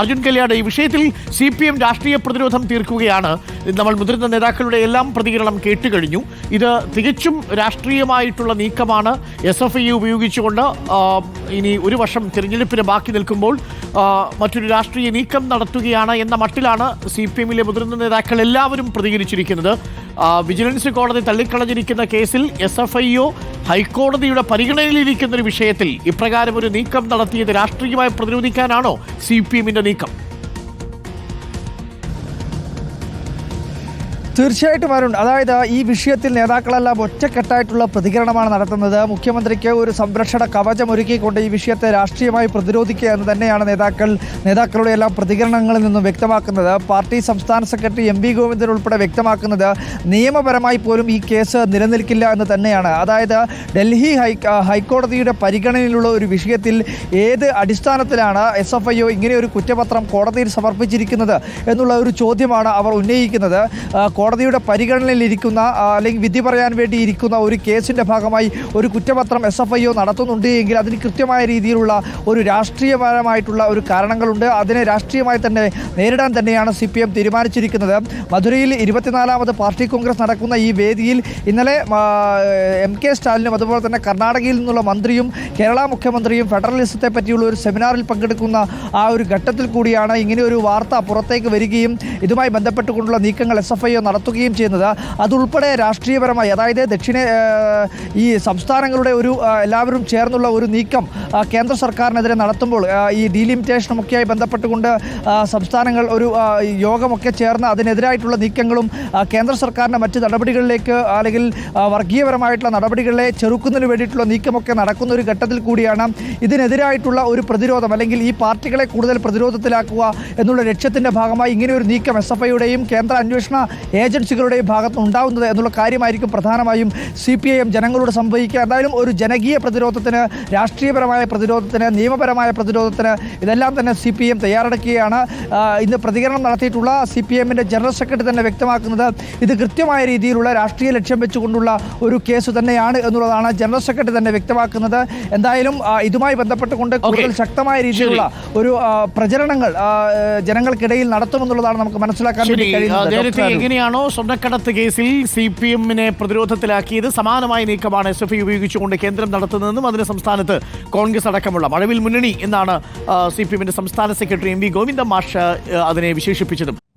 അർജുൻ കല്യാട് ഈ വിഷയത്തിൽ C P M രാഷ്ട്രീയ പ്രതിരോധം തീർക്കുകയാണ്. നമ്മൾ മുതിർന്ന നേതാക്കളുടെ എല്ലാം പ്രതികരണം കേട്ടുകഴിഞ്ഞു. ഇത് തികച്ചും രാഷ്ട്രീയമായിട്ടുള്ള നീക്കമാണ്. എസ് എഫ് ഐ ഉപയോഗിച്ചുകൊണ്ട് ഇനി ഒരു വർഷം തിരഞ്ഞെടുപ്പിന് ബാക്കി നിൽക്കുമ്പോൾ മറ്റൊരു രാഷ്ട്രീയ നീക്കം നടത്തുകയാണ് എന്ന മട്ടിലാണ് സി പി എമ്മിലെ മുതിർന്ന നേതാക്കൾ എല്ലാവരും പ്രതികരിച്ചിരിക്കുന്നത്. വിജിലൻസ് കോടതി തള്ളിക്കളഞ്ഞിരിക്കുന്ന കേസിൽ എസ് എഫ് ഐ ഹൈക്കോടതിയുടെ പരിഗണനയിലിരിക്കുന്ന ഒരു വിഷയത്തിൽ ഇപ്രകാരം ഒരു നീക്കം നടത്തിയത് രാഷ്ട്രീയമായി പ്രതിരോധിക്കാനാണോ സി പി എമ്മിന്റെ നീക്കം? തീർച്ചയായിട്ടും അരുൺ അതായത് ഈ വിഷയത്തിൽ നേതാക്കളെല്ലാം ഒറ്റക്കെട്ടായിട്ടുള്ള പ്രതികരണമാണ് നടത്തുന്നത്. മുഖ്യമന്ത്രിക്ക് ഒരു സംരക്ഷണ കവചം ഒരുക്കിക്കൊണ്ട് ഈ വിഷയത്തെ രാഷ്ട്രീയമായി പ്രതിരോധിക്കുക എന്ന് തന്നെയാണ് നേതാക്കൾ നേതാക്കളുടെ എല്ലാം പ്രതികരണങ്ങളിൽ നിന്നും വ്യക്തമാക്കുന്നത്. പാർട്ടി സംസ്ഥാന സെക്രട്ടറി എം വി ഗോവിന്ദൻ ഉൾപ്പെടെ വ്യക്തമാക്കുന്നത് നിയമപരമായി പോലും ഈ കേസ് നിലനിൽക്കില്ല എന്ന് തന്നെയാണ്. അതായത് ഡൽഹി ഹൈ ഹൈക്കോടതിയുടെ പരിഗണനയിലുള്ള ഒരു വിഷയത്തിൽ ഏത് അടിസ്ഥാനത്തിലാണ് എസ് എഫ് ഐ ഒ ഇങ്ങനെ ഒരു കുറ്റപത്രം കോടതിയിൽ സമർപ്പിച്ചിരിക്കുന്നത് എന്നുള്ള ഒരു ചോദ്യമാണ് അവർ ഉന്നയിക്കുന്നത്. കോടതിയുടെ പരിഗണനയിലിരിക്കുന്ന അല്ലെങ്കിൽ വിധി പറയാൻ വേണ്ടി ഇരിക്കുന്ന ഒരു കേസിന്റെ ഭാഗമായി ഒരു കുറ്റപത്രം എസ് എഫ് ഐ ഒ നടത്തുന്നുണ്ട് എങ്കിൽ അതിന് കൃത്യമായ രീതിയിലുള്ള ഒരു രാഷ്ട്രീയപരമായിട്ടുള്ള ഒരു കാരണങ്ങളുണ്ട്. അതിനെ രാഷ്ട്രീയമായി തന്നെ നേരിടാൻ തന്നെയാണ് സി പി എം തീരുമാനിച്ചിരിക്കുന്നത്. മധുരയിൽ ഇരുപത്തിനാലാമത് പാർട്ടി കോൺഗ്രസ് നടക്കുന്ന ഈ വേദിയിൽ ഇന്നലെ എം കെ സ്റ്റാലിനും അതുപോലെ തന്നെ കർണാടകയിൽ നിന്നുള്ള മന്ത്രിയും കേരള മുഖ്യമന്ത്രിയും ഫെഡറലിസത്തെ പറ്റിയുള്ള ഒരു സെമിനാറിൽ പങ്കെടുക്കുന്ന ആ ഒരു ഘട്ടത്തിൽ കൂടിയാണ് ഇങ്ങനെ ഒരു വാർത്ത പുറത്തേക്ക് വരികയും ഇതുമായി ബന്ധപ്പെട്ടുകൊണ്ടുള്ള നീക്കങ്ങൾ എസ് എഫ് ഐ ഒ നടത്തുകയും ചെയ്യുന്നത്. അതുൾപ്പെടെ രാഷ്ട്രീയപരമായി അതായത് ദക്ഷിണ ഈ സംസ്ഥാനങ്ങളുടെ ഒരു എല്ലാവരും ചേർന്നുള്ള ഒരു നീക്കം കേന്ദ്ര സർക്കാരിനെതിരെ നടത്തുമ്പോൾ ഈ ഡീലിമിറ്റേഷനുമൊക്കെയായി ബന്ധപ്പെട്ടുകൊണ്ട് സംസ്ഥാനങ്ങൾ ഒരു യോഗമൊക്കെ ചേർന്ന് അതിനെതിരായിട്ടുള്ള നീക്കങ്ങളും കേന്ദ്ര സർക്കാരിന്റെ മറ്റ് നടപടികളിലേക്ക് അല്ലെങ്കിൽ വർഗീയപരമായിട്ടുള്ള നടപടികളെ ചെറുക്കുന്നതിന് വേണ്ടിയിട്ടുള്ള നീക്കമൊക്കെ നടക്കുന്ന ഒരു ഘട്ടത്തിൽ കൂടിയാണ് ഇതിനെതിരായിട്ടുള്ള ഒരു പ്രതിരോധം അല്ലെങ്കിൽ ഈ പാർട്ടികളെ കൂടുതൽ പ്രതിരോധത്തിലാക്കുക എന്നുള്ള ലക്ഷ്യത്തിന്റെ ഭാഗമായി ഇങ്ങനെ ഒരു നീക്കം എസ് എഫ് ഐയുടെയും കേന്ദ്ര അന്വേഷണ ഏജൻസികളുടെയും ഭാഗത്ത് ഉണ്ടാകുന്നത് എന്നുള്ള കാര്യമായിരിക്കും പ്രധാനമായും സി പി ഐ എം ജനങ്ങളോട് സംഭവിക്കുക എന്തായാലും ഒരു ജനകീയ പ്രതിരോധത്തിന് രാഷ്ട്രീയപരമായ പ്രതിരോധത്തിന് നിയമപരമായ പ്രതിരോധത്തിന് ഇതെല്ലാം തന്നെ സി പി എം തയ്യാറെടുക്കുകയാണ്. ഇന്ന് പ്രതികരണം നടത്തിയിട്ടുള്ള സി പി എമ്മിന്റെ ജനറൽ സെക്രട്ടറി തന്നെ വ്യക്തമാക്കുന്നത് ഇത് കൃത്യമായ രീതിയിലുള്ള രാഷ്ട്രീയ ലക്ഷ്യം വെച്ചുകൊണ്ടുള്ള ഒരു കേസ് തന്നെയാണ് എന്നുള്ളതാണ് ജനറൽ സെക്രട്ടറി തന്നെ വ്യക്തമാക്കുന്നത്. എന്തായാലും ഇതുമായി ബന്ധപ്പെട്ടുകൊണ്ട് കൂടുതൽ ശക്തമായ രീതിയിലുള്ള ഒരു പ്രചരണങ്ങൾ ജനങ്ങൾക്കിടയിൽ നടത്തുമെന്നുള്ളതാണ് നമുക്ക് മനസ്സിലാക്കാൻ വേണ്ടി കഴിയുന്നത്. അരുൺ. സ്വർണക്കടത്ത് കേസിൽ സി പി എമ്മിനെ പ്രതിരോധത്തിലാക്കിയത് സമാനമായ നീക്കമാണ് എസ് എഫ് ഐ ഉപയോഗിച്ചുകൊണ്ട് കേന്ദ്രം നടത്തുന്നതെന്നും അതിന് സംസ്ഥാനത്ത് കോൺഗ്രസ് അടക്കമുള്ള മഴവിൽ മുന്നണി എന്നാണ് സി പി എമ്മിന്റെ സംസ്ഥാന സെക്രട്ടറി എം വി ഗോവിന്ദ മാഷ് അതിനെ വിശേഷിപ്പിച്ചതും